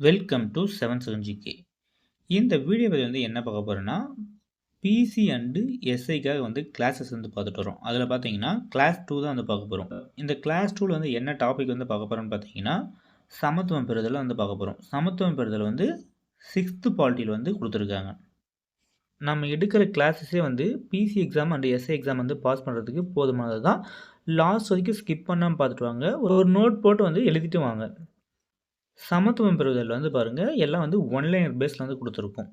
Welcome to seven seven GK இந்த video வீடியோவில் வந்து என்ன பார்க்க போகிறோன்னா பிசி அண்டு எஸ்ஐக்காக வந்து கிளாஸஸ் வந்து பார்த்துட்டு வரோம் அதில் பார்த்தீங்கன்னா கிளாஸ் டூ தான் வந்து பார்க்க போகிறோம் இந்த கிளாஸ் டூவில் வந்து என்ன டாபிக் வந்து பார்க்க போகிறோம்னு பார்த்தீங்கன்னா சமத்துவம் பெறுதலை வந்து பார்க்க போகிறோம் சமத்துவம் பெறுதல் வந்து சிக்ஸ்த்து பாலிட்டியில் வந்து கொடுத்துருக்காங்க. நம்ம எடுக்கிற கிளாஸஸே வந்து PC exam and SI exam வந்து பாஸ் பண்ணுறதுக்கு போதுமானது தான் லாஸ்ட் வரைக்கும் ஸ்கிப் பண்ணாமல் பார்த்துட்டு வாங்க. ஒரு நோட் போட்டு வந்து எழுதிட்டு வாங்க. சமத்துவம் பெறுவதில் வந்து பாருங்கள் எல்லாம் வந்து ஒன்லைனர் பேஸில் வந்து கொடுத்துருக்கோம்.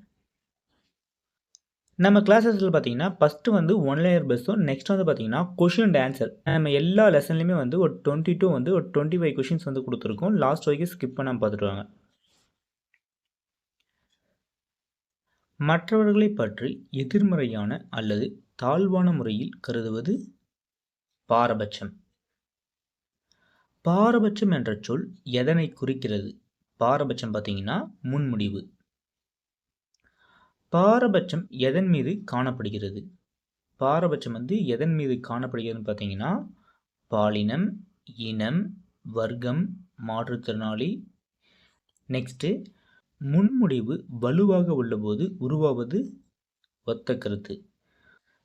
நம்ம கிளாஸஸில் பார்த்தீங்கன்னா ஃபஸ்ட்டு வந்து ஒன்லைனர் பேஸும் நெக்ஸ்ட் வந்து பார்த்தீங்கன்னா கொஷின் அண்ட் ஆன்சர் நம்ம எல்லா லெசன்லையுமே வந்து ஒரு டுவெண்ட்டி டூ வந்து ஒரு டுவெண்ட்டி ஃபைவ் கொஷின்ஸ் வந்து கொடுத்துருக்கோம். லாஸ்ட் வரைக்கும் ஸ்கிப் பண்ணாமல் பார்த்துருவாங்க மற்றவர்களை பற்றி எதிர்மறையான அல்லது தாழ்வான முறையில் கருதுவது பாரபட்சம். பாரபட்சம் என்ற சொல் எதனை குறிக்கிறது? பாரபட்சம் பார்த்தீங்கன்னா முன்முடிவு. பாரபட்சம் எதன் மீது காணப்படுகிறது? பாரபட்சம் வந்து எதன் மீது காணப்படுகிறதுன்னு பார்த்தீங்கன்னா பாலினம் இனம் வர்க்கம் மாற்றுத்திறனாளி. நெக்ஸ்ட்டு முன்முடிவு வலுவாக உள்ளபோது உருவாவது ஒத்த கருத்து.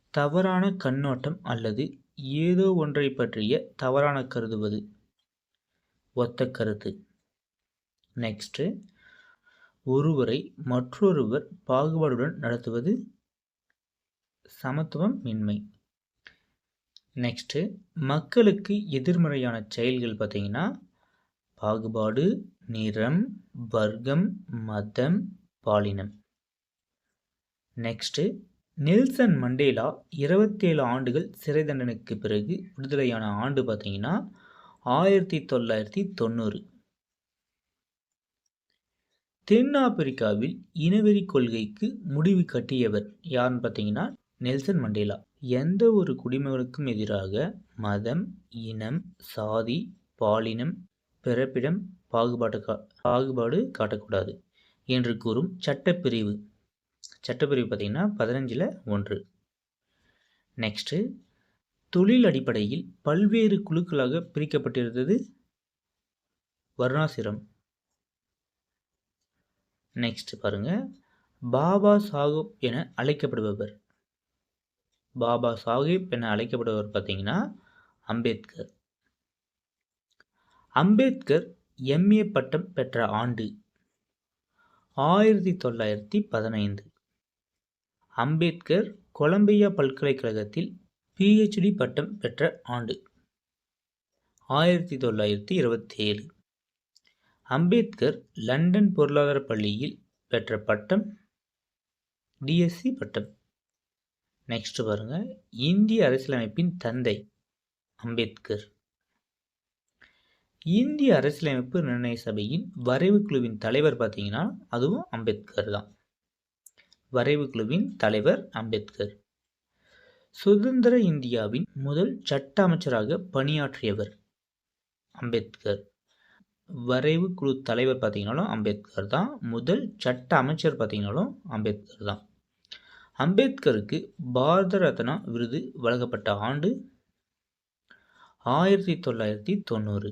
தவறான கண்ணோட்டம் அல்லது ஏதோ ஒன்றை பற்றிய தவறான கருதுவது. ஒத்த கருத்து நெக்ஸ்ட்டு ஒருவரை மற்றொருவர் பாகுபாடுடன் நடத்துவது சமத்துவம் மின்மை நெக்ஸ்ட்டு மக்களுக்கு எதிர்மறையான செயல்கள் பார்த்தீங்கன்னா பாகுபாடு நிறம் வர்க்கம் மதம் பாலினம். நெக்ஸ்ட்டு நெல்சன் மண்டேலா இருபத்தேழு ஆண்டுகள் சிறை தண்டனைக்கு பிறகு விடுதலையான ஆண்டு பார்த்தீங்கன்னா ஆயிரத்தி தொள்ளாயிரத்தி தொண்ணூறு. தென்னாப்பிரிக்காவில் இனவெறி கொள்கைக்கு முடிவு கட்டியவர் யாருன்னு பார்த்தீங்கன்னா நெல்சன் மண்டேலா. எந்த ஒரு குடிமகனுக்கும் எதிராக மதம் இனம் சாதி பாலினம் பிறப்பிடம் பாகுபாடு கா பாகுபாடு காட்டக்கூடாது என்று கூறும் சட்டப்பிரிவு. சட்டப்பிரிவு பார்த்திங்கன்னா பதினஞ்சில் ஒன்று. நெக்ஸ்ட்டு தொழில் அடிப்படையில் பல்வேறு குழுக்களாக பிரிக்கப்பட்டிருந்தது. வர்ணாசிரம். நெக்ஸ்ட் பாருங்க. பாபா சாஹிப் என அழைக்கப்படுபவர். பாபா சாஹிப் என அழைக்கப்படுபவர் பார்த்தீங்கன்னா அம்பேத்கர். அம்பேத்கர் எம்ஏ பட்டம் பெற்ற ஆண்டு ஆயிரத்தி தொள்ளாயிரத்தி பதினைந்து. அம்பேத்கர் கொலம்பியா பல்கலைக்கழகத்தில் பிஹெச்டி பட்டம் பெற்ற ஆண்டு. ஆயிரத்தி தொள்ளாயிரத்தி இருபத்தி ஏழு அம்பேத்கர் லண்டன் பொருளாதார பள்ளியில் பெற்ற பட்டம் டிஎஸ்சி பட்டம். நெக்ஸ்ட் பாருங்கள் இந்திய அரசியலமைப்பின் தந்தை அம்பேத்கர். இந்திய அரசியலமைப்பு நிர்ணய சபையின் வரைவு குழுவின் தலைவர் பார்த்தீங்கன்னா அதுவும் அம்பேத்கர் தான். வரைவு குழுவின் தலைவர் அம்பேத்கர். சுதந்திர இந்தியாவின் முதல் சட்ட அமைச்சராக பணியாற்றியவர் அம்பேத்கர். வரைவு குழு தலைவர் பார்த்தீங்கனாலும் அம்பேத்கர் தான். முதல் சட்ட அமைச்சர் பார்த்தீங்கனாலும் அம்பேத்கர் தான். அம்பேத்கருக்கு பாரத ரத்னா விருது வழங்கப்பட்ட ஆண்டு ஆயிரத்தி தொள்ளாயிரத்தி தொண்ணூறு.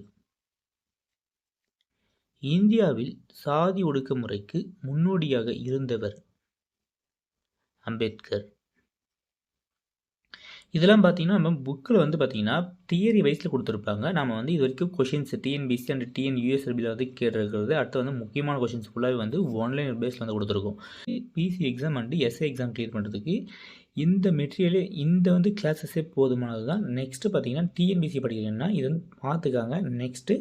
இந்தியாவில் சாதி ஒடுக்குமுறைக்கு முன்னோடியாக இருந்தவர் அம்பேத்கர். இதெல்லாம் பார்த்தீங்கன்னா நம்ம புக்கில் வந்து பார்த்திங்கன்னா தியரி வைஸில் கொடுத்துருப்பாங்க. நம்ம வந்து இது வரைக்கும் கொஷின்ஸ் டிஎன்பிசி அண்ட் டிஎன் யூஎஸ்எல்பியில் வந்து கேட்டிருக்கிறது. அடுத்து வந்து முக்கியமான கொஷின்ஸ் ஃபுல்லாகவே வந்து ஒன்லைன் பேஸில் வந்து கொடுத்துருக்கோம். PC exam and SI exam clear பண்ணுறதுக்கு இந்த மெட்டீரியலே இந்த வந்து கிளாஸஸே போதுமானது தான். நெக்ஸ்ட்டு பார்த்தீங்கன்னா டிஎன்பிசி படிக்கிறீங்கன்னா இது வந்து பார்த்துக்காங்க. நெக்ஸ்ட்டு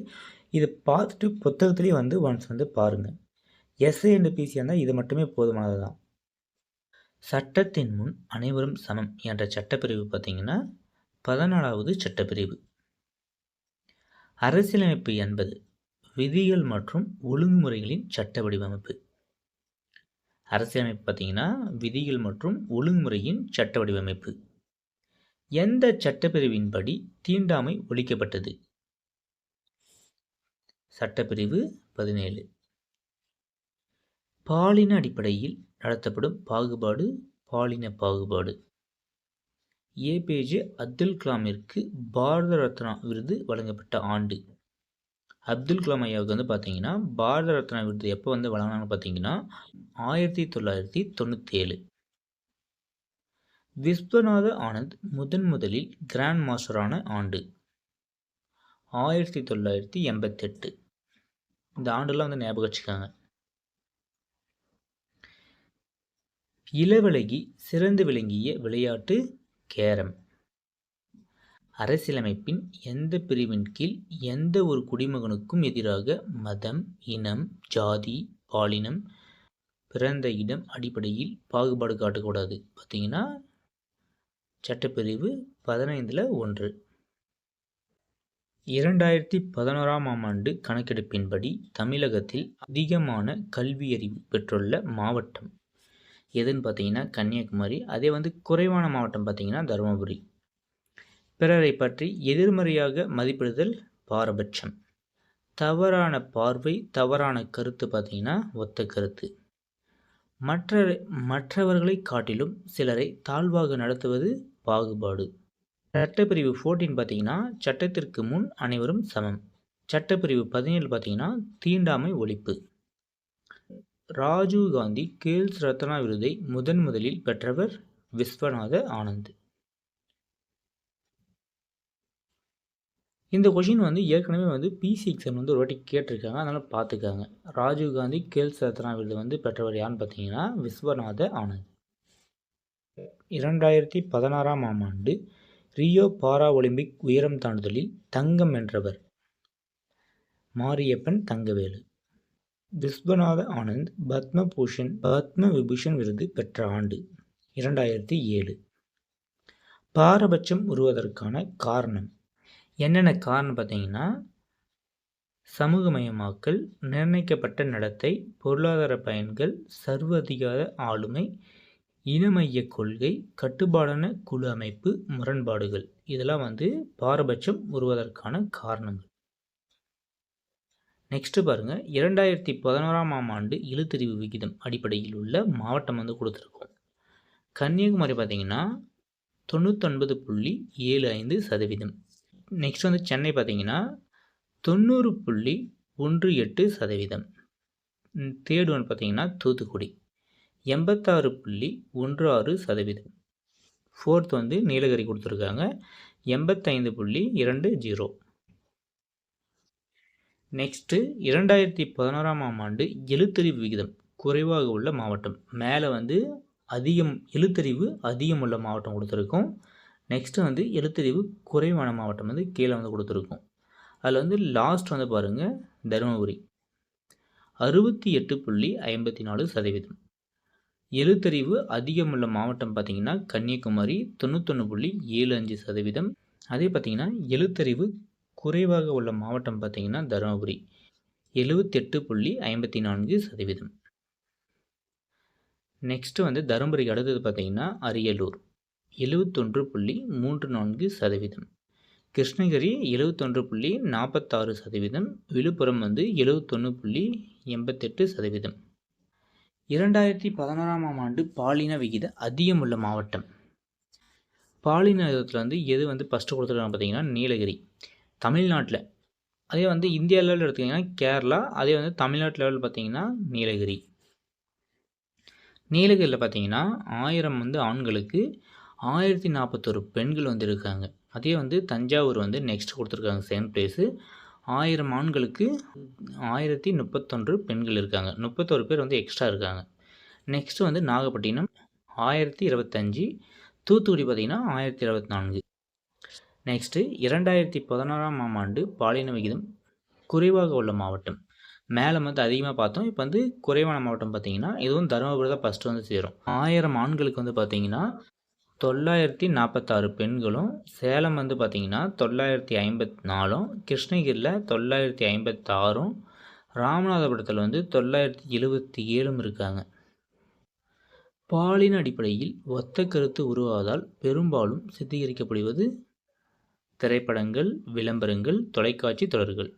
இதை பார்த்துட்டு புத்தகத்துலேயே வந்து ஒன்ஸ் வந்து பாருங்கள் எஸ்ஏ அண்ட் பிசி இருந்தால் இது மட்டுமே போதுமானது தான். சட்டத்தின் முன் அனைவரும் சமம் என்ற சட்டப்பிரிவு பார்த்திங்கன்னா பதினாலாவது சட்டப்பிரிவு. அரசியலமைப்பு என்பது விதிகள் மற்றும் ஒழுங்குமுறைகளின் சட்ட வடிவமைப்பு அரசியலமைப்பு பார்த்திங்கன்னா விதிகள் மற்றும் ஒழுங்குமுறையின் சட்ட வடிவமைப்பு எந்த சட்டப்பிரிவின்படி தீண்டாமை ஒழிக்கப்பட்டது? சட்டப்பிரிவு பதினேழு. பாலின அடிப்படையில் நடத்தப்படும் பாகுபாடு பாலின பாகுபாடு. ஏபிஜே அப்துல் கலாமிற்கு பாரத ரத்னா விருது வழங்கப்பட்ட ஆண்டு. அப்துல் கலாம் ஐயாவுக்கு வந்து பார்த்தீங்கன்னா பாரத ரத்னா விருது எப்போ வந்து வழங்கினாங்கன்னு பார்த்தீங்கன்னா ஆயிரத்தி தொள்ளாயிரத்தி தொண்ணூற்றி ஏழு விஸ்வநாத ஆனந்த் முதன் முதலில் கிராண்ட் மாஸ்டரான ஆண்டு. ஆயிரத்தி தொள்ளாயிரத்தி எண்பத்தெட்டு. இந்த ஆண்டுலாம் வந்து ஞாபகம் வச்சுக்காங்க. இளவழகி சிறந்து விளங்கிய விளையாட்டு கேரம். அரசியலமைப்பின் எந்த பிரிவின் கீழ் எந்த ஒரு குடிமகனுக்கும் எதிராக மதம் இனம் ஜாதி பாலினம் பிறந்த இடம் அடிப்படையில் பாகுபாடு காட்டக்கூடாது. பார்த்தீங்கன்னா சட்டப்பிரிவு பதினைந்தில் ஒன்று. இரண்டாயிரத்தி பதினோராம் ஆம் ஆண்டு கணக்கெடுப்பின்படி தமிழகத்தில் அதிகமான கல்வியறிவு பெற்றுள்ள மாவட்டம் எதுன்னு பார்த்தீங்கன்னா கன்னியாகுமரி அதே வந்து குறைவான மாவட்டம் பார்த்தீங்கன்னா தருமபுரி. பிறரை பற்றி எதிர்மறையாக மதிப்பிடுதல் பாரபட்சம். தவறான பார்வை தவறான கருத்து பார்த்தீங்கன்னா ஒத்த கருத்து. மற்ற மற்றவர்களை காட்டிலும் சிலரை தாழ்வாக நடத்துவது பாகுபாடு. சட்டப்பிரிவு ஃபோர்டீன் பார்த்தீங்கன்னா சட்டத்திற்கு முன் அனைவரும் சமம். சட்டப்பிரிவு பதினேழு பார்த்தீங்கன்னா தீண்டாமை ஒழிப்பு. ராஜீவ் காந்தி கேல்ஸ் ரத்னா விருதை முதன் முதலில் பெற்றவர் விஸ்வநாத ஆனந்த். இந்த கொஷின் வந்து ஏற்கனவே வந்து பிசி எக்ஸாம் வந்து ஒரு வாட்டி கேட்டிருக்காங்க அதனால் பார்த்துக்காங்க. ராஜீவ்காந்தி கேல்ஸ் ரத்னா விருது வந்து பெற்றவர் யாருன்னு பார்த்தீங்கன்னா விஸ்வநாத ஆனந்த். இரண்டாயிரத்தி பதினாறாம் ஆம் ஆண்டு ரியோ பாரா ஒலிம்பிக் உயரம் தாண்டுதலில் தங்கம் வென்றவர் மாரியப்பன் தங்கவேலு. விஸ்வநாத ஆனந்த் பத்மபூஷன் பத்ம விபூஷன் விருது பெற்ற ஆண்டு இரண்டாயிரத்தி ஏழு. பாரபட்சம் உருவதற்கான காரணம். என்னென்ன காரணம் பார்த்தீங்கன்னா சமூகமயமாக்கல் நிர்ணயிக்கப்பட்ட நடத்தை பொருளாதார பயன்கள் சர்வதிகார ஆளுமை இனமைய கொள்கை கட்டுப்பாடான குழு அமைப்பு முரண்பாடுகள். இதெல்லாம் வந்து பாரபட்சம் உருவதற்கான காரணங்கள். நெக்ஸ்ட்டு பாருங்கள் இரண்டாயிரத்தி பதினோராம் ஆம் ஆண்டு இழுத்தறிவு விகிதம் அடிப்படையில் உள்ள மாவட்டம் வந்து கொடுத்துருக்கோம். கன்னியாகுமரி பார்த்திங்கன்னா தொண்ணூத்தொன்பது புள்ளி ஏழு ஐந்து சதவீதம். நெக்ஸ்ட் வந்து சென்னை பார்த்தீங்கன்னா தொண்ணூறு புள்ளி ஒன்று எட்டு சதவீதம். தேர்ட் ஒன் பார்த்தீங்கன்னா தூத்துக்குடி. எண்பத்தாறு புள்ளி ஒன்று ஆறு சதவீதம். ஃபோர்த் வந்து நீலகிரி கொடுத்துருக்காங்க. எண்பத்தைந்து புள்ளி இரண்டு ஜீரோ. நெக்ஸ்ட்டு இரண்டாயிரத்தி பதினோராம் ஆம் ஆண்டு எழுத்தறிவு விகிதம் குறைவாக உள்ள மாவட்டம். மேலே வந்து அதிகம் எழுத்தறிவு அதிகம் உள்ள மாவட்டம் கொடுத்துருக்கோம். நெக்ஸ்ட்டு வந்து எழுத்தறிவு குறைவான மாவட்டம் வந்து கீழே வந்து கொடுத்துருக்கோம். அதில் வந்து லாஸ்ட் வந்து பாருங்கள் தருமபுரி. அறுபத்தி எட்டு புள்ளி ஐம்பத்தி நாலு சதவீதம். எழுத்தறிவு அதிகம் உள்ள மாவட்டம் பார்த்திங்கன்னா கன்னியாகுமரி தொண்ணூத்தொன்று புள்ளி ஏழு அஞ்சு சதவீதம். அதே பார்த்திங்கன்னா எழுத்தறிவு குறைவாக உள்ள மாவட்டம் பார்த்திங்கன்னா தருமபுரி. எழுபத்தெட்டு புள்ளி ஐம்பத்தி நான்கு சதவீதம். நெக்ஸ்ட்டு வந்து தருமபுரிக்கு அடுத்தது பார்த்திங்கன்னா அரியலூர். எழுவத்தொன்று புள்ளி மூன்று நான்கு சதவீதம். கிருஷ்ணகிரி எழுவத்தொன்று புள்ளி நாற்பத்தாறு சதவீதம். விழுப்புரம் வந்து எழுவத்தொன்று புள்ளி எண்பத்தெட்டு சதவீதம். இரண்டாயிரத்தி பதினாறாம் ஆண்டு பாலின விகித அதிகம் உள்ள மாவட்டம். பாலின விகிதத்தில் வந்து எது வந்து ஃபஸ்ட்டு கொடுத்துருக்காங்க பார்த்தீங்கன்னா நீலகிரி. தமிழ்நாட்டில். அதே வந்து இந்தியா லெவலில் எடுத்துக்கிட்டிங்கன்னா கேரளா அதே வந்து தமிழ்நாட்டு லெவலில் பார்த்தீங்கன்னா நீலகிரி. நீலகிரியில் பார்த்தீங்கன்னா ஆயிரம் வந்து ஆண்களுக்கு ஆயிரத்தி நாற்பத்தொரு பெண்கள் வந்து இருக்காங்க அதே வந்து தஞ்சாவூர் வந்து நெக்ஸ்ட் கொடுத்துருக்காங்க செகண்ட் ப்ளேஸு ஆயிரம் ஆண்களுக்கு ஆயிரத்தி முப்பத்தொன்று பெண்கள் இருக்காங்க. முப்பத்தொரு பேர் வந்து எக்ஸ்ட்ரா இருக்காங்க. நெக்ஸ்ட்டு வந்து நாகப்பட்டினம் ஆயிரத்தி இருபத்தஞ்சி. தூத்துக்குடி பார்த்திங்கன்னா ஆயிரத்தி இருபத்தி நான்கு. நெக்ஸ்ட்டு இரண்டாயிரத்தி பதினாறாம் ஆம் ஆண்டு பாலின விகிதம் குறைவாக உள்ள மாவட்டம். மேலே வந்து அதிகமாக பார்த்தோம். இப்போ வந்து குறைவான மாவட்டம் பார்த்திங்கன்னா இதுவும் தருமபுரி தான் ஃபஸ்ட்டு வந்து சேரும். ஆயிரம் ஆண்களுக்கு வந்து பார்த்திங்கன்னா தொள்ளாயிரத்தி நாற்பத்தாறு பெண்களும் சேலம் வந்து பார்த்திங்கன்னா தொள்ளாயிரத்தி ஐம்பத்தி நாலும் கிருஷ்ணகிரியில் தொள்ளாயிரத்தி ஐம்பத்தாறும் ராமநாதபுரத்தில் வந்து தொள்ளாயிரத்தி எழுபத்தி ஏழும் இருக்காங்க. பாலின அடிப்படையில் ஒத்த கருத்து உருவாவதால் பெரும்பாலும் சித்தீகரிக்கப்படுவது திரைப்படங்கள் விளம்பரங்கள் தொலைக்காட்சி தொடர்கள்.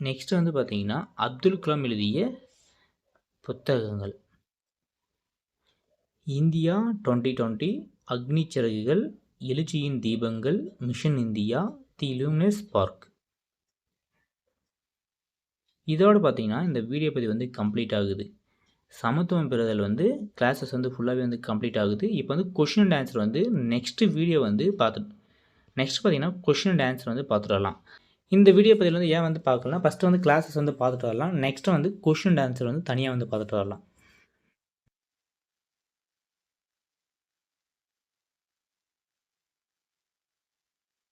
நெக்ஸ்ட் வந்து பார்த்திங்கன்னா அப்துல் கலாம் எழுதிய புத்தகங்கள். India twenty twenty Agni Siragugal Ezhuchiyin Deepangal mission India the luminous sparks. இதோடு பார்த்தீங்கன்னா இந்த வீடியோ பதிவு வந்து கம்ப்ளீட் ஆகுது. சமத்துவம் பெறுதல் வந்து கிளாஸஸ் வந்து ஃபுல்லாகவே வந்து கம்ப்ளீட் ஆகுது. இப்போ வந்து கொஷின் அண்ட் ஆன்சர் வந்து நெக்ஸ்ட்டு வீடியோ வந்து பார்த்துட்டு நெக்ஸ்ட் பார்த்திங்கன்னா கொஷின் அண்ட் ஆன்சர் வந்து பார்த்துட்டு வரலாம். இந்த வீடியோ பதிவில் வந்து ஏன் வந்து பார்க்கலாம் ஃபஸ்ட்டு வந்து கிளாஸஸ் வந்து பார்த்துட்டு வரலாம். நெக்ஸ்ட்டு வந்து கொஷின் அண்ட் ஆன்சர் வந்து தனியாக வந்து பார்த்துட்டு வரலாம்.